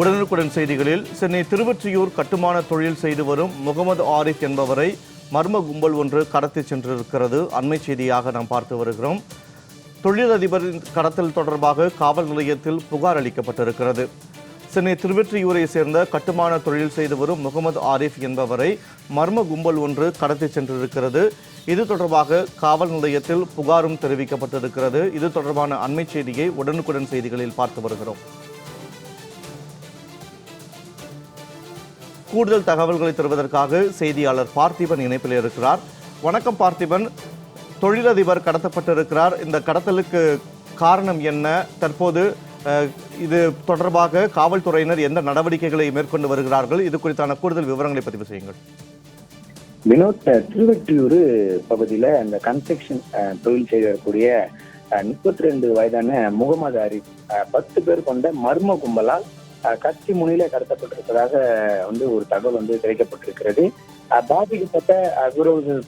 உடனுக்குடன் செய்திகளில் சென்னை திருவொற்றியூர் கட்டுமான தொழில் செய்து வரும் முகமது ஆரிஃப் என்பவரை மர்ம கும்பல் ஒன்று கடத்தி சென்றிருக்கிறது. அண்மை செய்தியாக நாம் பார்த்து வருகிறோம். தொழிலதிபரின் கடத்தல் தொடர்பாக காவல் நிலையத்தில் புகார் அளிக்கப்பட்டிருக்கிறது. சென்னை திருவெற்றியூரை சேர்ந்த கட்டுமான தொழில் செய்து வரும் முகமது ஆரிஃப் என்பவரை மர்ம கும்பல் ஒன்று கடத்தி சென்றிருக்கிறது. இது தொடர்பாக காவல் நிலையத்தில் புகாரும் தெரிவிக்கப்பட்டிருக்கிறது. இது தொடர்பான அண்மை செய்தியை உடனுக்குடன் செய்திகளில் பார்த்து வருகிறோம். கூடுதல் தகவல்களை தருவதற்காக செய்தியாளர் பார்த்திபன் இணைப்பில் இருக்கிறார். வணக்கம் பார்த்திபன். தொழிலதிபர் கடத்தப்பட்டிருக்கிறார். இந்த கடத்தலுக்கு காரணம் என்ன? தற்போது இது தொடர்பாக காவல்துறையினர் எந்த நடவடிக்கைகளை மேற்கொண்டு வருகிறார்கள்? இது குறித்தான கூடுதல் விவரங்களை பதிவு செய்யுங்கள். வினோத் திருவெற்றியூர் பகுதியில் அந்த கன்ஸ்ட்ரக்ஷன் தொழில் செய்யக்கூடிய முப்பத்தி ரெண்டு வயதான முகமது அரிப் பத்து பேர் கொண்ட மர்ம கும்பலால் கத்தி முனையில கடத்தப்பட்டிருப்பதாக வந்து ஒரு தகவல் வந்து கிடைக்கப்பட்டிருக்கிறது பாதிக்கப்பட்ட அஹ்,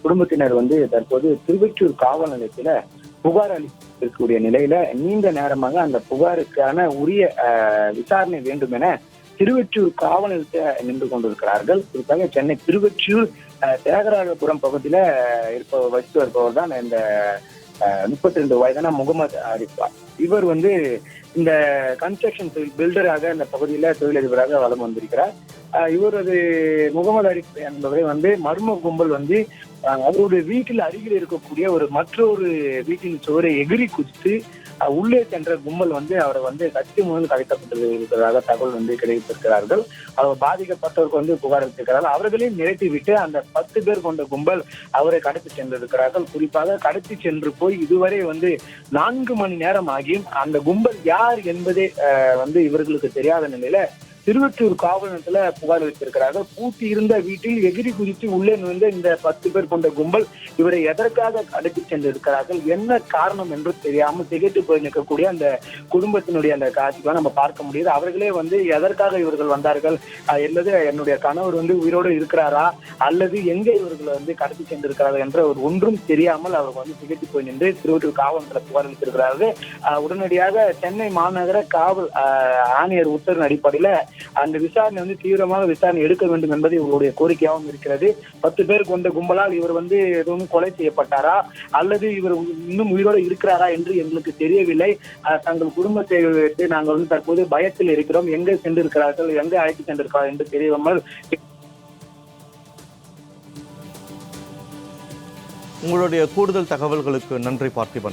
குடும்பத்தினர் வந்து தற்போது திருவெற்றூர் காவல் நிலையத்துல புகார் அளிக்கக்கூடிய நிலையில நீண்ட நேரமாக அந்த புகாருக்கான உரிய விசாரணை வேண்டும் என திருவெற்றியூர் காவல் நிலையத்தை நின்று கொண்டிருக்கிறார்கள். குறிப்பாக சென்னை திருவெற்றியூர் அஹ், தியாகராஜபுரம் பகுதியில இருப்ப வசித்து வருபவர் தான் இந்த முப்பத்தி ரெண்டு வயதான முகமது ஆரிஃபா. இவர் வந்து இந்த கன்ஸ்ட்ரக்ஷன் தொழில் பில்டராக இந்த பகுதியில தொழிலதிபராக வளம் வந்திருக்கிறார். இவரது முகமது அரிப் என்பவரை வந்து மர்ம கும்பல் வந்து அவருடைய வீட்டில் அருகில் இருக்கக்கூடிய ஒரு மற்றொரு வீட்டின் சுவரை எகிரி குதித்து உள்ளே சென்ற கும்பல் வந்து அவரை வந்து கத்தி முதல் கலைக்கப்பட்டு இருக்கிறதாக தகவல் வந்து கிடைத்திருக்கிறார்கள். அவர் பாதிக்கப்பட்டவருக்கு வந்து புகார் அளித்திருக்கிறார்கள். அவர்களையும் நிறுத்தி விட்டு அந்த பத்து பேர் கொண்ட கும்பல் அவரை கடத்தி சென்றிருக்கிறார்கள். குறிப்பாக கடத்தி சென்று போய் இதுவரை வந்து நான்கு மணி நேரம் ஆகியும் அந்த கும்பல் யார் என்பதே வந்து இவர்களுக்கு தெரியாத நிலையில திருவற்றூர் காவல் நிலையத்துல புகார் அளித்திருக்கிறார்கள் பூட்டி இருந்த வீட்டில் எகிரி குதித்து உள்ளே நுழைந்த இந்த பத்து பேர் கொண்ட கும்பல் இவரை எதற்காக கடத்தி சென்றிருக்கிறார்கள்? என்ன காரணம் என்று தெரியாமல் திகைத்து போய் நிற்கக்கூடிய அந்த குடும்பத்தினுடைய அந்த காட்சிகளை நம்ம பார்க்க முடியுது. அவர்களே வந்து எதற்காக இவர்கள் வந்தார்கள்? அல்லது என்னுடைய கணவர் வந்து உயிரோடு இருக்கிறாரா? அல்லது எங்கே இவர்களை வந்து கடத்தி சென்றிருக்கிறார்கள் என்ற ஒரு ஒன்றும் தெரியாமல் அவர் வந்து திகைத்து போய் நின்று திருவள்ளூர் காவல் நிலையத்தில் புகார் அளித்திருக்கிறார்கள் உடனடியாக சென்னை மாநகர காவல் ஆணையர் உத்தரவின் அடிப்படையில் அந்த விசாரணை வந்து தீவிரமாக விசாரணை எடுக்க வேண்டும் என்பது இவருடைய கோரிக்கையாகவும் இருக்கிறது. பத்து பேர் கொண்ட கும்பலால் இவர் வந்து எதுவும் கொலை செய்யப்பட்டாரா? அல்லது இவர் இன்னும் உயிரோடு இருக்கிறாரா என்று எங்களுக்கு தெரியவில்லை. தங்கள் குடும்பத்தை வைத்து நாங்கள் வந்து தற்போது பயத்தில் இருக்கிறோம். எங்கே சென்றிருக்கிறார்கள்? எங்கே அழைத்து சென்றிருக்கிறார்கள் என்று தெரியாமல் உங்களுடைய கூடுதல் தகவல்களுக்கு நன்றி பார்த்திபன்.